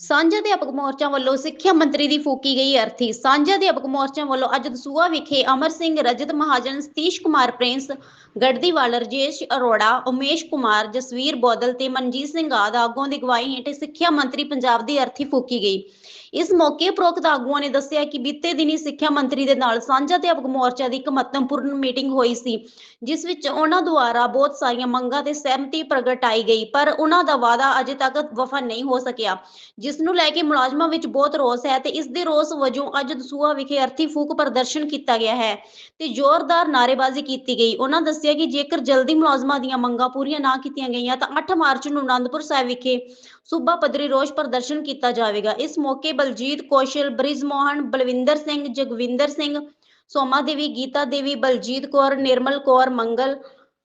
ਸਾਂਝਾ ਅਧਿਆਪਕ ਮੋਰਚਾ ਵੱਲੋਂ ਸਿੱਖਿਆ ਮੰਤਰੀ ਦੀ ਫੂਕੀ ਗਈ ਅਰਥੀ। ਸਾਂਝਾ ਅਧਿਆਪਕ ਮੋਰਚਾ ਵੱਲੋਂ ਅੱਜ ਦਸੂਆ ਵਿਖੇ ਅਮਰ ਸਿੰਘ, ਰਜਤ ਮਹਾਜਨ, ਸਤੀਸ਼ ਕੁਮਾਰ ਪ੍ਰਿੰਸ ਗੜਦੀਵਾਲ ਰਜੇਸ਼ ਅਰੋੜਾ, ਉਮੇਸ਼ ਕੁਮਾਰ, ਜਸਵੀਰ ਬੋਦਲ ਤੇ ਮਨਜੀਤ ਸਿੰਘ ਆਦ ਆਗੂਆਂ ਦੀ ਅਗਵਾਈ ਹੇਠ ਸਿੱਖਿਆ ਮੰਤਰੀ ਪੰਜਾਬ ਦੀ ਅਰਥੀ ਫੂਕੀ ਗਈ। ਇਸ ਮੌਕੇ ਉਪਰੋਕਤ ਆਗੂਆਂ ਨੇ ਦੱਸਿਆ ਕਿ ਬੀਤੇ ਦਿਨੀ ਸਿੱਖਿਆ ਮੰਤਰੀ ਦੇ ਨਾਲ ਸਾਂਝਾ ਅਧਿਆਪਕ ਮੋਰਚਾ ਦੀ ਇੱਕ ਮਹੱਤਵਪੂਰਨ ਮੀਟਿੰਗ ਹੋਈ ਸੀ, ਜਿਸ ਵਿੱਚ ਉਹਨਾਂ ਦੁਆਰਾ ਬਹੁਤ ਸਾਰੀਆਂ ਮੰਗਾਂ ਤੇ ਸਹਿਮਤੀ ਪ੍ਰਗਟਾਈ ਗਈ, ਪਰ ਉਹਨਾਂ ਦਾ ਵਾਅਦਾ ਅਜੇ ਤੱਕ ਵਫਾ ਨਹੀਂ ਹੋ ਸਕਿਆ, ਜਿਸ ਨੂੰ ਲੈ ਕੇ ਮੁਲਾਜ਼ਮਾਂ ਵਿੱਚ ਬਹੁਤ ਰੋਸ ਹੈ ਤੇ ਇਸ ਦੇ ਰੋਸ ਵਜੋਂ ਅੱਜ ਦਸੂਹਾ ਵਿਖੇ ਅਰਥੀ ਫੂਕ ਪ੍ਰਦਰਸ਼ਨ ਕੀਤਾ ਗਿਆ ਹੈ ਤੇ ਜ਼ੋਰਦਾਰ ਨਾਅਰੇਬਾਜ਼ੀ ਕੀਤੀ ਗਈ। ਉਹਨਾਂ ਦੱਸਿਆ ਕਿ ਜੇਕਰ ਜਲਦੀ ਮੁਲਾਜ਼ਮਾਂ ਦੀਆਂ ਮੰਗਾਂ ਪੂਰੀਆਂ ਨਾ ਕੀਤੀਆਂ ਗਈਆਂ ਤਾਂ 8 ਮਾਰਚ ਨੂੰ ਅਨੰਦਪੁਰ ਸਾਹਿਬ ਵਿਖੇ ਸੂਬਾ ਪੱਧਰੀ ਰੋਸ ਪ੍ਰਦਰਸ਼ਨ ਕੀਤਾ ਜਾਵੇਗਾ। ਇਸ ਮੌਕੇ ਬਲਜੀਤ ਕੌਸ਼ਲ ਬ੍ਰਿਜ ਮੋਹਨ ਬਲਵਿੰਦਰ ਸਿੰਘ, ਜਗਵਿੰਦਰ ਸਿੰਘ, ਸੋਮਾ ਦੇਵੀ, ਗੀਤਾ ਦੇਵੀ, ਬਲਜੀਤ ਕੌਰ, ਨਿਰਮਲ ਕੌਰ, ਮੰਗਲ,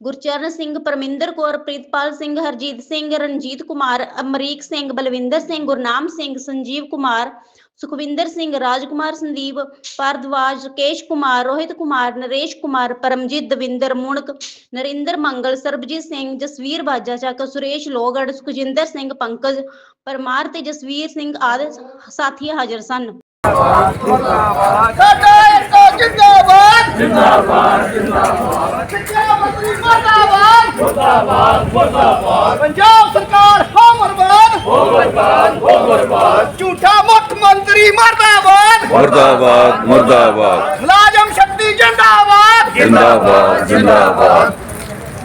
ਗੁਰਚਰਨ ਸਿੰਘ, ਪਰਮਿੰਦਰ ਕੌਰ, ਪ੍ਰੀਤਪਾਲ ਸਿੰਘ, ਹਰਜੀਤ ਸਿੰਘ, ਰਣਜੀਤ ਕੁਮਾਰ, ਅਮਰੀਕ ਸਿੰਘ, ਬਲਵਿੰਦਰ ਸਿੰਘ, ਗੁਰਨਾਮ ਸਿੰਘ, ਸੰਜੀਵ ਕੁਮਾਰ ਸੁਖਵਿੰਦਰ ਸਿੰਘ ਰਾਜਕੁਮਾਰ ਸੰਦੀਪ ਭਾਰਦਵਾਜ ਕੇਸ਼ ਕੁਮਾਰ ਰੋਹਿਤ ਕੁਮਾਰ ਨਰੇਸ਼ ਕੁਮਾਰ ਪਰਮਜੀਤ ਦਵਿੰਦਰ ਮੁਣਕ ਨਰਿੰਦਰ ਮੰਗਲ ਸਰਬਜੀਤ ਸਿੰਘ ਜਸਵੀਰ ਬਾਜਾ ਚੱਕ ਸੁਰੇਸ਼ ਲੋਗੜ ਸੁਖਜਿੰਦਰ ਸਿੰਘ ਪੰਕਜ ਪਰਮਾਰ ਤੇ ਜਸਵੀਰ ਸਿੰਘ ਆਦਿ ਸਾਥੀ ਹਾਜ਼ਰ ਸਨ। ਸਾਡਾ ਇੱਕ ਜਿੰਦਾਬਾਦ ਜਿੰਦਾਬਾਦ। ਜਿੰਦਾਬਾਦ ਸਿੱਖਿਆ ਮੰਤਰੀ ਮਰਦਾਬਾਦ ਮਰਦਾਬਾਦ ਮਰਦਾਬਾਦ ਪੰਜਾਬ ਸਰਕਾਰ ਹੋ ਮਰਦਾਬਾਦ ਹੋ ਮਰਦਾਬਾਦ ਹੋ ਮਰਦਾਬਾਦ ਮੰਤਰੀ ਮਰਦਾਬਾਦ ਮੁਰਦਾਬਾਦ ਮੁਰਦਾਬਾਦ ਮੁਲਾਜ਼ਮ ਸ਼ਕਤੀ ਜਿੰਦਾਬਾਦ ਜਿੰਦਾਬਾਦ ਜਿੰਦਾਬਾਦ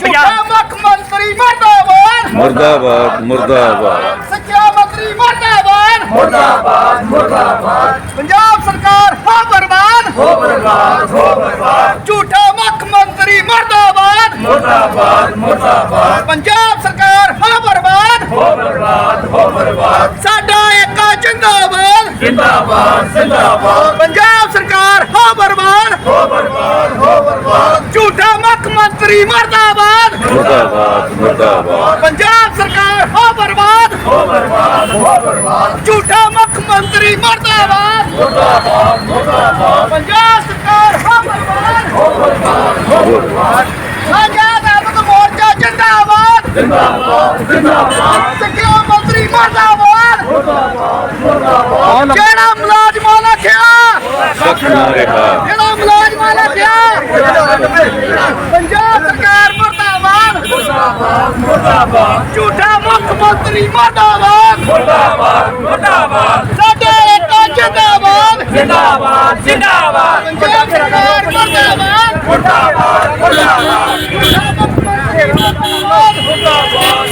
ਝੂਠਾ ਮੁੱਖ ਮੰਤਰੀ ਮਰਦਾਬਾਦ ਮੁਰਦਾਬਾਦ ਮੁਰਦਾਬਾਦ ਸਿੱਖਿਆ ਮੰਤਰੀ ਮਰਦਾਬਾਦ ਮਰਦਾਬਾਦ ਮਰਦਾਬਾਦ ਪੰਜਾਬ ਸਰਕਾਰ ਹੋ ਬਰਬਾਦ ਹੋ ਬਰਬਾਦ ਹੋ ਬਰਬਾਦ ਝੂਠਾ ਮੁੱਖ ਮੰਤਰੀ ਮਰਦਾਬਾਦ ਮਰਦਾਬਾਦ ਮਰਦਾਬਾਦ ਪੰਜਾਬ ਸਰਕਾਰ ਹੋ ਬਰਬਾਦ ਜਿੰਦਾਬਾਦ ਜਿੰਦਾਬਾਦ ਜਿੰਦਾਬਾਦ ਪੰਜਾਬ ਸਰਕਾਰ ਹੋ ਬਰਬਾਦ ਹੋ ਬਰਬਾਦ ਹੋ ਬਰਬਾਦ ਝੂਠਾ ਮੁੱਖ ਮੰਤਰੀ ਮਰਦਾਬਾਦ ਮੁਰਦਾਬਾਦ ਮੁਰਦਾਬਾਦ ਪੰਜਾਬ ਸਰਕਾਰ ਹੋ ਬਰਬਾਦ ਹੋ ਬਰਬਾਦ ਹੋ ਬਰਬਾਦ ਝੂਠਾ ਮੁੱਖ ਮੰਤਰੀ ਮਰਦਾਬਾਦ ਮੁਰਦਾਬਾਦ ਮੁਰਦਾਬਾਦ ਪੰਜਾਬ ਸਰਕਾਰ ਹੋ ਬਰਬਾਦ ਹੋ ਬਰਬਾਦ ਹੋ ਬਰਬਾਦ ਸਾਂਝਾ ਅਧਿਆਪਕ ਮੋਰਚਾ ਮਰਦਾਬਾਦ! ਮੁਰਦਾਬਾਦ! ਜਿਹੜਾ ਮੁਲਾਜ਼ਮਾਂ ਦਾ ਖਿਆ ਸਖਤ ਨਾ ਰਿਹਾ। ਜਿਹੜਾ ਮੁਲਾਜ਼ਮਾਂ ਦਾ ਖਿਆ ਪੰਜਾਬ ਸਰਕਾਰ ਮਰਦਾਬਾਦ! ਮੁਰਦਾਬਾਦ ਮੁਰਦਾਬਾਦ! ਝੂਠਾ ਮੁੱਖ ਮੰਤਰੀ ਮਰਦਾਬਾਦ! ਮੁਰਦਾਬਾਦ ਮੁਰਦਾਬਾਦ! ਸਾਡੇ ਇੱਕ ਜਿੰਦਾਬਾਦ! ਜਿੰਦਾਬਾਦ ਜਿੰਦਾਬਾਦ! ਪੰਜਾਬ ਸਰਕਾਰ ਮਰਦਾਬਾਦ! ਮੁਰਦਾਬਾਦ ਮੁਰਦਾਬਾਦ! ਮੁਰਦਾਬਾਦ!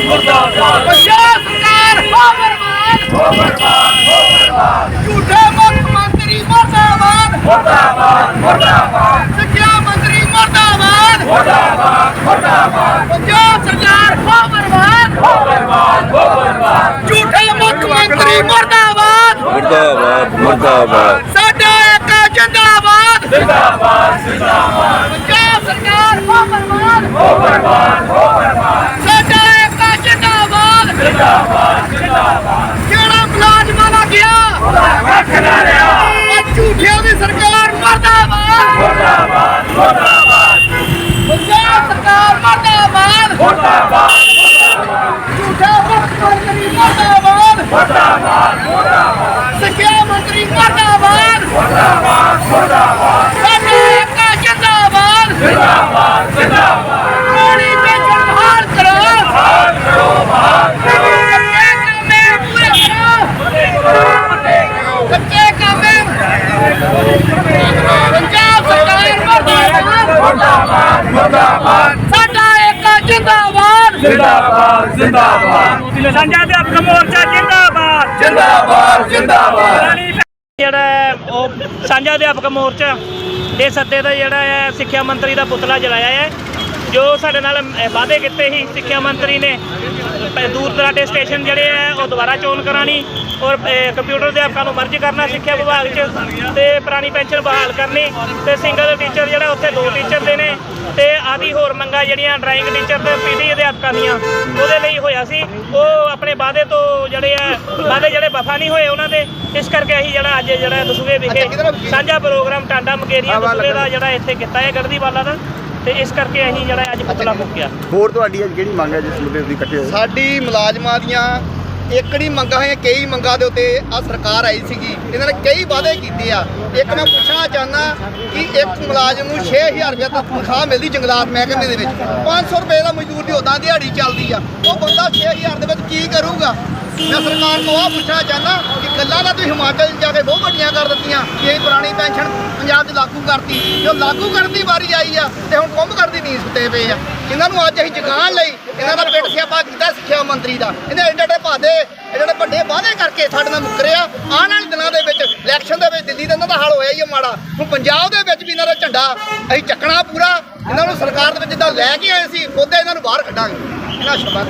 ਮੁਰਦਾਬਾਦ ਪੰਜਾਬ ਸਰਕਾਰ ਹੋ ਬਰਬਾਦ ਹੋ ਬਰਬਾਦ ਹੋ ਬਰਬਾਦ ਝੂਠਾ ਮੁੱਖ ਮੰਤਰੀ ਮਰਦਾਬਾਦ ਮੁਰਦਾਬਾਦ ਮੁਰਦਾਬਾਦ ਸਿੱਖਿਆ ਮੰਤਰੀ ਮਰਦਾਬਾਦ ਮੁਰਦਾਬਾਦ ਮੁਰਦਾਬਾਦ ਪੰਜਾਬ ਸਰਕਾਰ ਹੋ ਬਰਬਾਦ ਹੋ ਬਰਬਾਦ ਹੋ ਬਰਬਾਦ ਝੂਠੇ ਮੁੱਖ ਮੰਤਰੀ ਮਰਦਾਬਾਦ ਮੁਰਦਾਬਾਦ ਮੁਰਦਾਬਾਦ। ਸਾਡਾ ਇੱਕ ਜਿੰਦਾਬਾਦ ਜਿੰਦਾਬਾਦ ਜਿੰਦਾਬਾਦ। ਪੰਜਾਬ ਸਰਕਾਰ ਹੋ ਬਰਬਾਦ ਹੋ ਬਰਬਾਦ ਹੋ ਬਰਬਾਦ ਸਾਡਾ ਇੱਕ ਜਿੰਦਾਬਾਦ ਜਿੰਦਾਬਾਦ ਜਿੰਦਾਬਾਦ ਜਿਹੜਾ ਮੁਲਾਜ਼ਮਾਂ ਦਾ ਗਿਆ ਵੱਖ ਨਾ ਰਿਹਾ ਝੂਠਿਆਂ ਦੀ ਸਰਕਾਰ ਮਰਦਾਬਾਦ ਮਰਦਾਬਾਦ ਮਰਦਾਬਾਦ ਪੰਜਾਬ ਸਰਕਾਰ ਮਰਦਾਬਾਦ ਮਰਦਾਬਾਦ ਝੂਠਾ ਮੁੱਖ ਮੰਤਰੀ ਮਰਦਾਬਾਦ ਮਰਦਾਬਾਦ ਮਰਦਾਬਾਦ ਸਿੱਖਿਆ ਮੰਤਰੀ ਮਰਦਾਬਾਦ ਮਰਦਾਬਾਦ ਮਰਦਾਬਾਦ ਸਾਡਾ ਇੱਕ ਜਿੰਦਾਬਾਦ ਜਿੰਦਾਬਾਦ ਜਿੰਦਾਬਾਦ ਰੋਣੀ ਵੇਚਣ ਬਹਾਲ ਕਰੋ ਬਹਾਲ ਕਰੋ ਬਹਾਲ ਕਰੋ ਕੱਚੇ ਕਾਮੇ ਪੂਰੇ ਕਰੋ ਕੱਚੇ ਕਾਮੇ ਪੰਜਾਬ ਸਰਕਾਰ ਮਰਦਾਬਾਦ ਮਰਦਾਬਾਦ ਮਰਦਾਬਾਦ ਸਾਡਾ ਇੱਕ ਜਿੰਦਾਬਾਦ ਜਿੰਦਾਬਾਦ। ਸਾਂਝਾ ਅਧਿਆਪਕ ਮੋਰਚਾ ਜਿੰਦਾਬਾਦ। ਜਿੰਦਾਬਾਦ ਜਿੰਦਾਬਾਦ। ਜਿਹੜਾ ਉਹ ਸਾਂਝਾ ਅਧਿਆਪਕ ਮੋਰਚਾ ਦੇ ਸੱਦੇ ਦਾ ਜਿਹੜਾ ਹੈ ਸਿੱਖਿਆ ਮੰਤਰੀ ਦਾ ਪੁਤਲਾ ਜਲਾਇਆ ਹੈ। ਜੋ ਸਾਡੇ ਨਾਲ ਵਾਅਦੇ ਕੀਤੇ ਸੀ ਸਿੱਖਿਆ ਮੰਤਰੀ ਨੇ ਦੂਰ ਦਰਾਡੇ ਸਟੇਸ਼ਨ ਜਿਹੜੇ ਹੈ ਉਹ ਦੁਬਾਰਾ ਚੋਣ ਕਰਾਣੀ ਔਰ ਕੰਪਿਊਟਰ ਅਧਿਆਪਕਾਂ ਨੂੰ ਮਰਜ ਕਰਨਾ ਸਿੱਖਿਆ ਵਿਭਾਗ 'ਚ ਤੇ ਪੁਰਾਣੀ ਪੈਨਸ਼ਨ ਬਹਾਲ ਕਰਨੀ ਤੇ ਸਿੰਗਲ ਟੀਚਰ ਜਿਹੜਾ ਉੱਥੇ ਦੋ ਟੀਚਰ ਦੇ ਨੇ। ਤੇ ਆਦੀ ਹੋਰ ਮੰਗਾਂ ਜਿਹੜੀਆਂ ਡਰਾਇੰਗ ਟੀਚਰ ਤੇ ਪੀਟੀ ਅਧਿਆਪਕਾਂ ਦੀਆਂ ਉਹਦੇ ਲਈ ਹੋਇਆ ਸੀ। ਉਹ ਆਪਣੇ ਵਾਅਦੇ ਤੋਂ ਜਿਹੜੇ ਆ ਵਾਅਦੇ ਜਿਹੜੇ ਵਫਾ ਨਹੀਂ ਹੋਏ ਉਹਨਾਂ ਦੇ ਇਸ ਕਰਕੇ ਅਸੀਂ ਜਿਹੜਾ ਅੱਜ ਜਿਹੜਾ ਦਸੂਏ ਵਿਖੇ ਸਾਂਝਾ ਪ੍ਰੋਗਰਾਮ ਟਾਂਡਾ ਮਗੇਰੀਆ ਦਸੂਏ ਦਾ ਜਿਹੜਾ ਇੱਥੇ ਕੀਤਾ ਹੈ ਗੜਦੀਵਾਲਾ ਦਾ ਤੇ ਇਸ ਕਰਕੇ ਅਸੀਂ ਜਿਹੜਾ ਅੱਜ ਪੁਤਲਾ ਫੂਕਿਆ ਹੋਰ ਤੁਹਾਡੀ ਅੱਜ ਕਿਹੜੀ ਮੰਗ ਹੈ ਜਿਸ ਮੁੱਦੇ ਤੁਸੀਂ ਇਕੱਠੇ ਸਾਡੀ ਮੁਲਾਜ਼ਮਾਂ ਦੀਆਂ ਏਕੜੀ ਮੰਗਾਂ ਹੋਈਆਂ, ਕਈ ਮੰਗਾਂ ਦੇ ਉੱਤੇ ਆ ਸਰਕਾਰ ਆਈ ਸੀਗੀ। ਇਹਨਾਂ ਨੇ ਕਈ ਵਾਅਦੇ ਕੀਤੇ ਆ। ਇੱਕ ਮੈਂ ਪੁੱਛਣਾ ਚਾਹੁੰਦਾ ਕਿ ਇੱਕ ਮੁਲਾਜ਼ਮ ਨੂੰ 6000 ਰੁਪਏ ਤੱਕ ਤਨਖਾਹ ਮਿਲਦੀ ਜੰਗਲਾਤ ਮਹਿਕਮੇ ਦੇ ਵਿੱਚ। 500 ਰੁਪਏ ਦਾ ਮਜ਼ਦੂਰ ਦੀ ਉਦਾਂ ਦਿਹਾੜੀ ਚੱਲਦੀ ਆ। ਉਹ ਬੰਦਾ 6000 ਦੇ ਵਿੱਚ ਕੀ ਕਰੂਗਾ? ਮੈਂ ਸਰਕਾਰ ਤੋਂ ਆ ਪੁੱਛਣਾ ਚਾਹੁੰਦਾ ਕਿ ਗੱਲਾਂ ਦਾ ਤੁਸੀਂ ਹਿਮਾਚਲ 'ਚ ਜਾ ਕੇ ਬਹੁਤ ਵੱਡੀਆਂ ਕਰ ਦਿੱਤੀਆਂ, ਕਿ ਇਹ ਪੁਰਾਣੀ ਪੈਨਸ਼ਨ ਪੰਜਾਬ ਲਾਗੂ ਕਰਤੀ। ਜੋ ਲਾਗੂ ਕਰਨ ਦੀ ਵਾਰੀ ਆਈ ਆ, ਤੇ ਹੁਣ ਕੁੰਭ ਕਰਦੀ ਨੀਂਦ ਸੁੱਤੇ ਪਏ ਆ। ਇਹਨਾਂ ਨੂੰ ਅੱਜ ਅਸੀਂ ਜਗਾਉਣ ਲਈ ਇਹਨਾਂ ਦਾ ਪਿੰਡ ਸਿਆਪਾ ਕੀਤਾ ਸਿੱਖਿਆ ਮੰਤਰੀ ਦਾ। ਇਹਨੇ ਏਡੇ ਏਡੇ ਭਾਦੇ ਏਡੇ ਏਡੇ ਵੱਡੇ ਵਾਅਦੇ ਕਰਕੇ ਸਾਡੇ ਨਾਲ ਮੁੱਕਰੇ ਆਉਣ ਵਾਲੇ ਦਿਨਾਂ ਦੇ ਵਿੱਚ ਇਲੈਕਸ਼ਨ ਦੇ ਵਿੱਚ ਦਿੱਲੀ ਦਾ ਇਹਨਾਂ ਦਾ ਹਾਲ ਹੋਇਆ ਹੀ ਆ ਮਾੜਾ। ਹੁਣ ਪੰਜਾਬ ਦੇ ਵਿੱਚ ਵੀ ਇਹਨਾਂ ਦਾ ਝੰਡਾ ਅਸੀਂ ਚੱਕਣਾ ਪੂਰਾ। ਇਹਨਾਂ ਨੂੰ ਸਰਕਾਰ ਦੇ ਵਿੱਚ ਜਿੱਦਾਂ ਲੈ ਕੇ ਆਏ ਸੀ, ਉਹਦੇ ਇਹਨਾਂ ਨੂੰ ਬਾਹਰ ਕੱਢਾਂਗੇ। ਇਹਨਾਂ ਸ਼ਬਦਾਂ